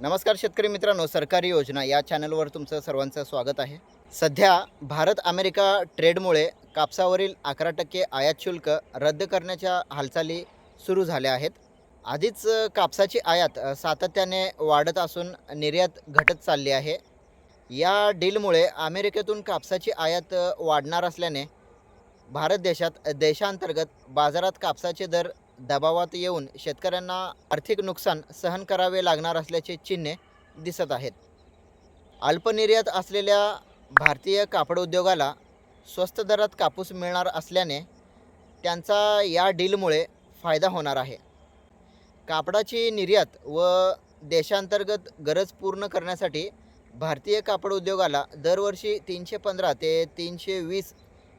नमस्कार शेतकरी मित्रांनो सरकारी योजना या चॅनलवर तुमचं सर्वांचं स्वागत आहे. सध्या भारत अमेरिका ट्रेडमुळे कापसावरील अकरा टक्के आयात शुल्क रद्द करण्याच्या हालचाली सुरू झाल्या आहेत. आधीच कापसाची आयात सातत्याने वाढत असून निर्यात घटत चालली आहे. या डीलमुळे अमेरिकेतून कापसाची आयात वाढणार असल्याने भारत देशात देशांतर्गत बाजारात कापसाचे दर दबावात येऊन शेतकऱ्यांना आर्थिक नुकसान सहन करावे लागणार असल्याचे चिन्हे दिसत आहेत. अल्पनिर्यात असलेल्या भारतीय कापड उद्योगाला स्वस्त दरात कापूस मिळणार असल्याने त्यांचा या डीलमुळे फायदा होणार आहे. कापडाची निर्यात व देशांतर्गत गरज पूर्ण करण्यासाठी भारतीय कापड उद्योगाला दरवर्षी तीनशे पंधरा ते तीनशे वीस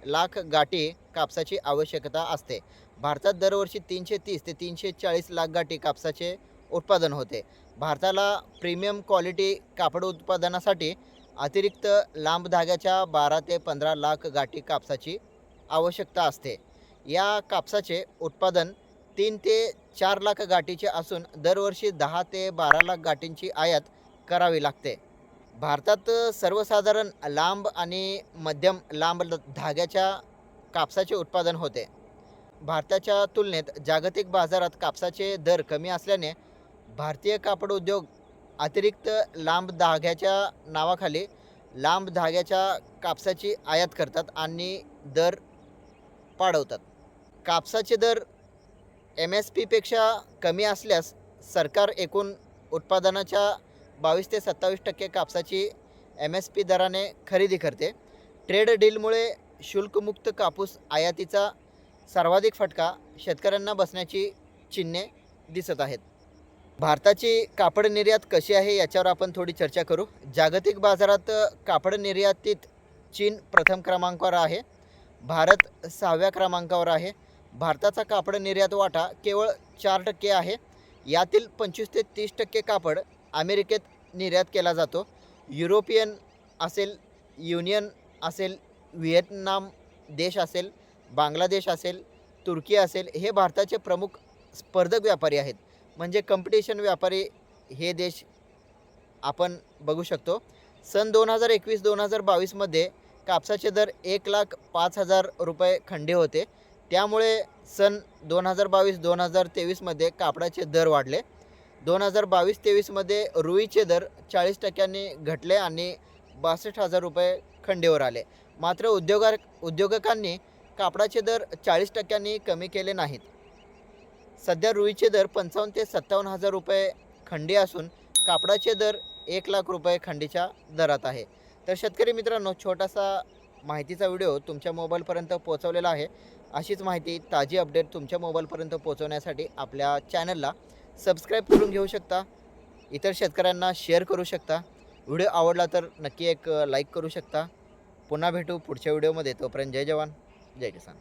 लाख गाठी कापसाची आवश्यकता असते. भारतात दरवर्षी तीनशे तीस ते तीनशे चाळीस लाख गाठी कापसाचे उत्पादन होते. भारताला प्रीमियम क्वालिटी कापड उत्पादनासाठी अतिरिक्त लांब धाग्याच्या बारा ते पंधरा लाख गाठी कापसाची आवश्यकता असते. या कापसाचे उत्पादन तीन ते चार लाख गाठीचे असून दरवर्षी दहा ते बारा लाख गाठींची आयात करावी लागते. भारतात सर्वसाधारण लांब आणि मध्यम लांब धाग्याच्या कापसाचे उत्पादन होते. भारताच्या तुलनेत जागतिक बाजारात कापसाचे दर कमी असल्याने भारतीय कापड उद्योग अतिरिक्त लांब धाग्याच्या नावाखाली लांब धाग्याच्या कापसाची आयात करतात आणि दर पाडवतात कापसाचे दर एम एस पीपेक्षा कमी असल्यास सरकार एकूण उत्पादनाच्या बावीस ते सत्तावीस टक्के कापसाची एम एस पी दराने खरेदी करते. ट्रेड डीलमुळे शुल्कमुक्त कापूस आयातीचा सर्वाधिक फटका शेतकऱ्यांना बसण्याची चिन्हे दिसत आहेत. भारताची कापड निर्यात कशी आहे याच्यावर आपण थोडी चर्चा करू. जागतिक बाजारात कापड निर्यातीत चीन प्रथम क्रमांकावर आहे. भारत सहाव्या क्रमांकावर आहे. भारताचा कापड निर्यात वाटा केवळ चार टक्के आहे. यातील पंचवीस ते तीस टक्के कापड अमेरिकेत निर्यात केला जातो. युरोपियन असेल युनियन असेल व्हिएतनाम देश असेल बांगलादेश असेल तुर्की असेल हे भारताचे प्रमुख स्पर्धक व्यापारी आहेत. म्हणजे कॉम्पिटिशन व्यापारी हे देश आपण बघू शकतो. सन दोन हजार एकवीस दोन हजार बावीसमध्ये कापसाचे दर एक लाख पाच हजार रुपये खंडे होते. त्यामुळे सन दोन हजार बावीस दोन हजार तेवीसमध्ये कापडाचे दर वाढले. दोन हजार बावीस तेवीसमध्ये रुईचे दर चाळीस टक्क्यांनी घटले आणि बासष्ट हजार रुपये खंडीवर आले. मात्र उद्योगा उद्योजकांनी कापडाचे दर चाळीस टक्क्यांनी कमी केले नाहीत. सध्या रुईचे दर पंचावन्न ते सत्तावन्न हजार रुपये खंडी असून कापडाचे दर एक लाख रुपये खंडीच्या दरात आहे. तर शेतकरी मित्रांनो छोटासा माहितीचा व्हिडिओ तुमच्या मोबाईलपर्यंत पोहोचवलेला आहे. अशीच माहिती ताजी अपडेट तुमच्या मोबाईलपर्यंत पोहोचवण्यासाठी आपल्या चॅनलला सबस्क्राईब करून घेऊ शकता. इतर शेतकऱ्यांना शेअर करू शकता. व्हिडिओ आवडला तर नक्की एक लाईक करू शकता. पुन्हा भेटू पुढच्या व्हिडिओमध्ये. तोपर्यंत जय जवान जय किसान.